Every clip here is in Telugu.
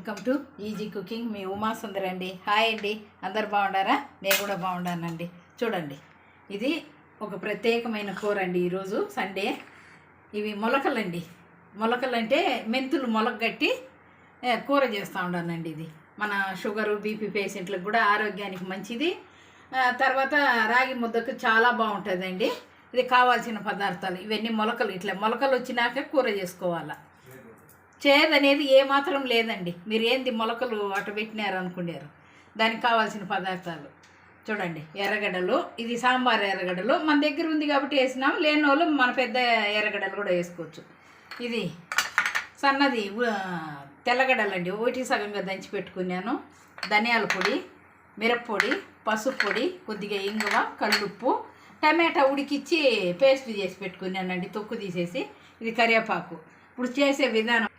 Welcome to easy cooking. మీ ఉమా సుందర్ అండి. హాయ్ అండి. అందరు బాగుండారా? నేను కూడా బాగుండానండి. చూడండి ఇది ఒక ప్రత్యేకమైన కూర అండి ఈరోజు సండే. ఇవి మొలకలండి. మొలకలు అంటే మెంతులు మొలకగట్టి కూర చేస్తూ ఉన్నానండి ఇది. మన షుగరు బీపీ పేషెంట్లకు కూడా ఆరోగ్యానికి మంచిది. తర్వాత రాగి ముద్దకు చాలా బాగుంటుందండి. ఇది కావాల్సిన పదార్థాలు. ఇవన్నీ మొలకలు. ఇట్లా మొలకలు వచ్చినాక కూర చేసుకోవాలా. చేదు అనేది ఏమాత్రం లేదండి. మీరు ఏంది మొలకలు అటు పెట్టినారు అనుకున్నారు. దానికి కావాల్సిన పదార్థాలు. చూడండి ఎర్రగడ్డలు. ఇది సాంబార్ ఎర్రగడ్డలు. మన దగ్గర ఉంది కాబట్టి వేసినాం. లేని వాళ్ళు మన పెద్ద ఎర్రగడ్డలు కూడా వేసుకోవచ్చు. ఇది సన్నది ఉ- తెల్లగడ్డలండి. ఒకటి సగంగా దంచి పెట్టుకున్నాను. ధనియాల పొడి మిరప్పొడి పసుపు పొడి కొద్దిగా ఇంగువ కళ్ళుప్పు టమాటా ఉడికిచ్చి పేస్ట్ చేసి పెట్టుకున్నానండి. తొక్కు తీసేసి. ఇది కరివేపాకు. ఇప్పుడు చేసే విధానం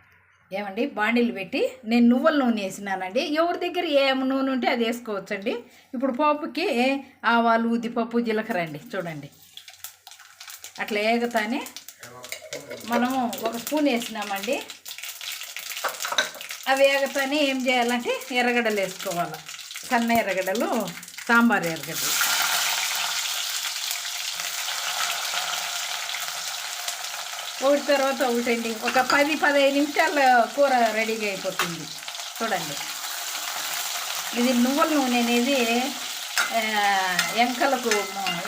ఏమండి? బాండీలు పెట్టి నేను నువ్వుల నూనె వేసినానండి. ఎవరి దగ్గర ఏం నూనె ఉంటే అది వేసుకోవచ్చండి. ఇప్పుడు పప్పుకి ఆవాలు ఉద్దిపప్పు జీలకర్ర అండి. చూడండి. అట్లా వేగతానే మనము ఒక స్పూన్ వేసినామండి. అవి వేగతానే ఏం చేయాలంటే ఎర్రగడ్డలు వేసుకోవాలి. సన్న ఎర్రగడ్డలు సాంబార్ ఎర్రగడ్డలు. ఒకటి తర్వాత ఒకటండి ఒక పది పదిహేను నిమిషాల్లో కూర రెడీగా అయిపోతుంది. చూడండి. ఇది నువ్వుల నూనె అనేది ఆ, ఎముకలకు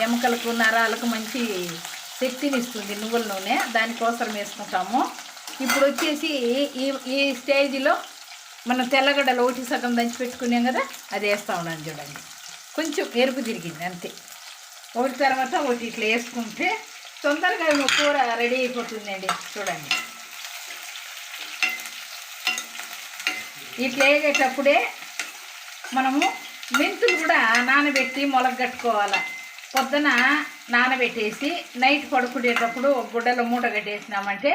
ఎముకలకు నరాలకు మంచి శక్తిని ఇస్తుంది నువ్వుల నూనె. దానికోసం వేసుకుంటాము. ఇప్పుడు వచ్చేసి ఈ ఈ స్టేజ్లో మనం తెల్లగడ్డలు ఒకటి సగం దంచి పెట్టుకున్నాం కదా అది వేస్తూ ఉన్నాను చూడండి. కొంచెం ఎరుపు తిరిగింది అంతే. ఒకటి తర్వాత ఒకటి ఇట్లా వేసుకుంటే తొందరగా కూర రెడీ అయిపోతుందండి. చూడండి. ఇట్లా వేగేటప్పుడే మనము మెంతులు కూడా నానబెట్టి మొలగట్టుకోవాలి పొద్దున నానబెట్టేసి నైట్ పడుకునేటప్పుడు గుడ్డలో మూట కట్టేసినామంటే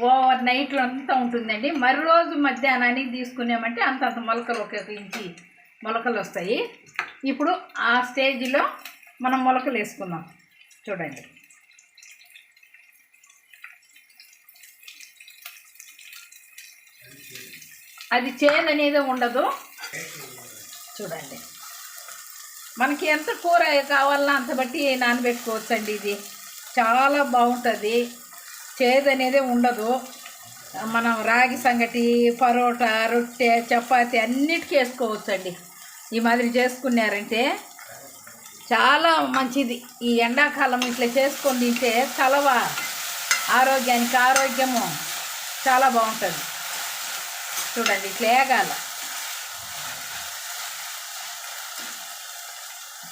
ఓవర్ నైట్లో అంతా ఉంటుందండి. మరి రోజు మధ్యాహ్నానికి తీసుకున్నామంటే అంతంత మొలకలు ఒక ఒక ఇంచి మొలకలు వస్తాయి. ఇప్పుడు ఆ స్టేజ్లో మనం మొలకలు వేసుకుందాం. చూడండి. అది చేదు అనేది ఉండదు. చూడండి. మనకి ఎంత కూర కావాలన్నా అంత బట్టి నానబెట్టుకోవచ్చండి ఇది. చాలా బాగుంటుంది. చేదు అనేది ఉండదు. మనం రాగి సంగటి పరోటా రొట్టె చపాతి అన్నిటికీ వేసుకోవచ్చండి. ఈ మాదిరి చేసుకున్నారంటే చాలా మంచిది. ఈ ఎండాకాలం ఇట్లా చేసుకొని తింటే చలవ ఆరోగ్యానికి ఆరోగ్యము చాలా బాగుంటుంది. చూడండి ఇట్లా వేగాల.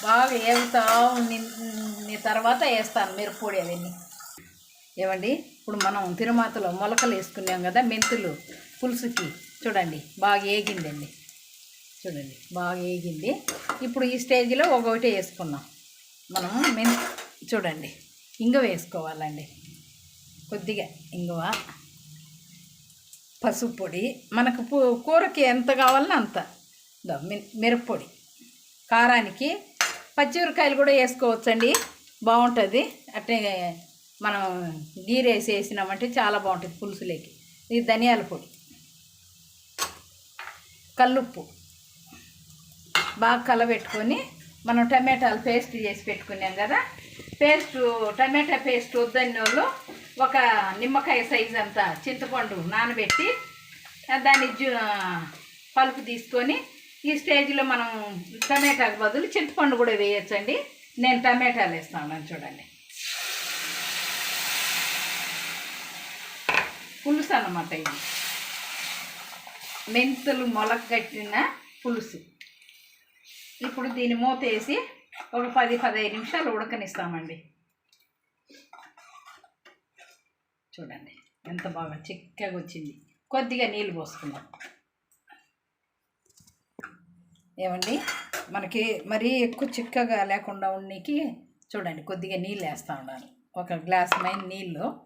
బాగా వేగుతా ఉన్న తర్వాత వేస్తాను మిరప్పొడి అవన్నీ. ఏమండి? ఇప్పుడు మనం తిరుమాతలో మొలకలు వేసుకున్నాం కదా మెంతులు పులుసుకి. చూడండి బాగా ఏగిందండి. చూడండి బాగా ఏగింది. ఇప్పుడు ఈ స్టేజ్లో ఒకటి వేసుకున్నాం మనం మెన్ చూడండి ఇంగ వేసుకోవాలండి. కొద్దిగా ఇంగువ. పసుపు పొడి మనకు కూరకి ఎంత కావాలన్నా అంత. మిరప్పొడి. కారానికి పచ్చిమిరకాయలు కూడా వేసుకోవచ్చండి. బాగుంటుంది. అట్టే మనం గీరేసి వేసినామంటే చాలా బాగుంటుంది పులుసులోకి. ఇది ధనియాల పొడి. కల్లుప్పు. బాగా కలబెట్టుకొని మనం టమాటాలు పేస్ట్ చేసి పెట్టుకున్నాం కదా. పేస్ట్ టమాటా పేస్ట్ వద్దని వాళ్ళు ఒక నిమ్మకాయ సైజ్ అంతా చింతపండు నానబెట్టి దాన్ని పలుపు తీసుకొని ఈ స్టేజ్లో మనం టమాటాకు బదులు చింతపండు కూడా వేయచ్చండి. నేను టమాటాలు వేస్తాను చూడండి. పులుసు అన్నమాట ఇది. మెంతులు మొలకట్టిన పులుసు. ఇప్పుడు దీన్ని మూత వేసి ఒక పది పదహైదు నిమిషాలు ఉడకనిస్తామండి. చూడండి ఎంత బాగా చిక్కగా వచ్చింది. కొద్దిగా నీళ్ళు పోసుకుందాం. ఏమండి? మనకి మరీ ఎక్కువ చిక్కగా లేకుండా ఉన్నీకి చూడండి కొద్దిగా నీళ్ళు వేస్తూ ఉండాలి ఒక గ్లాస్ మైన నీళ్ళు.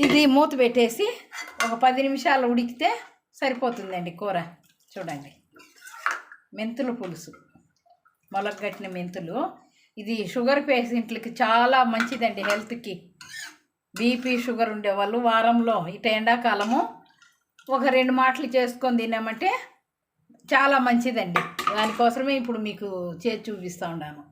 ఇది మూత పెట్టేసి ఒక పది నిమిషాలు ఉడికితే సరిపోతుందండి కూర. చూడండి మెంతుల పులుసు. మొలగట్టిన మెంతులు. ఇది షుగర్ పేషెంట్లకి చాలా మంచిదండి హెల్త్కి. బీపీ షుగర్ ఉండేవాళ్ళు. వారంలో ఇట ఎండాకాలము ఒక రెండు మాటలు చేసుకొని తిన్నామంటే చాలా మంచిదండి. దానికోసమే ఇప్పుడు మీకు చేసి చూపిస్తూ ఉన్నాను.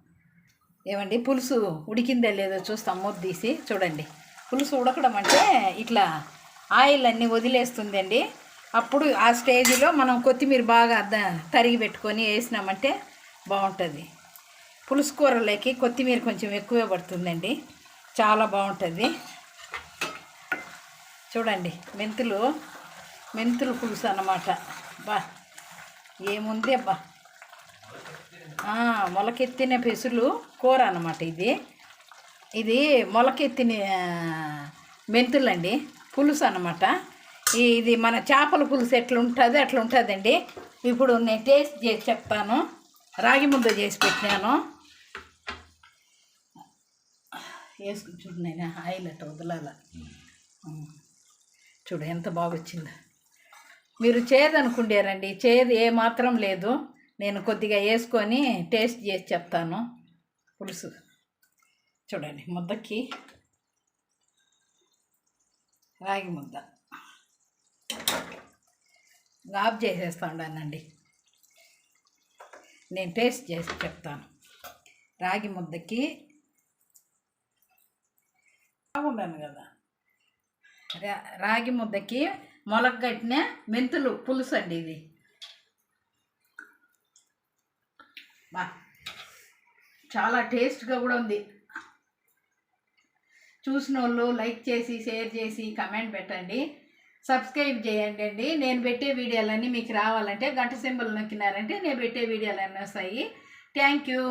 ఏమండి? పులుసు ఉడికిందో లేదో చూస్తాం. మూత తీసి చూడండి. పులుసు ఉడకడం అంటే ఇట్లా ఆయిల్ అన్నీ వదిలేస్తుందండి. అప్పుడు ఆ స్టేజ్లో మనం కొత్తిమీర బాగా ద- తరిగి పెట్టుకొని వేసినామంటే బాగుంటుంది. పులుసు కూరలోకి కొత్తిమీర కొంచెం ఎక్కువే పడుతుందండి. చాలా బాగుంటుంది. చూడండి మెంతులు మెంతులు పులుసు అన్నమాట. బా ఏముంది అబ్బా? మొలకెత్తిన పెసులు కూర అన్నమాట ఇది. ఇది మొలకెత్తిన మెంతులండి పులుసు అన్నమాట. ఇది మన చేపల పులుసు ఎట్లా ఉంటుంది అట్లా ఉంటుందండి ఇప్పుడు నేను టేస్ట్ చేసి చెప్తాను. రాగి ముద్ద చేసి పెట్టినాను. వేసుకుని చూడు నేను ఆయిల్ అట్ట వదలాల. చూడు ఎంత బాగొచ్చిందో. మీరు చేదు అనుకుండారండి చేదు ఏ మాత్రం లేదు. నేను కొద్దిగా వేసుకొని టేస్ట్ చేసి చెప్తాను. పులుసు. చూడండి ముద్దకి రాగి ముద్ద. ఆఫ్ చేసేస్తా ఉండానండి. నేను టేస్ట్ చేసి చెప్తాను. రాగి ముద్దకి బాగుండాను కదా. రాగి ముద్దకి మొలకగట్టిన మెంతులు పులుసు అండి ఇది. బా చాలా టేస్ట్గా కూడా ఉంది. చూసిన వాళ్ళు లైక్ చేసి షేర్ చేసి కమెంట్ పెట్టండి. సబ్స్క్రైబ్ చేయండి అండి. నేను పెట్టే వీడియోలన్నీ మీకు రావాలంటే గంట సింబల్ నొక్కినారంటే నేను పెట్టే వీడియోలన్నీ వస్తాయి. Thank you.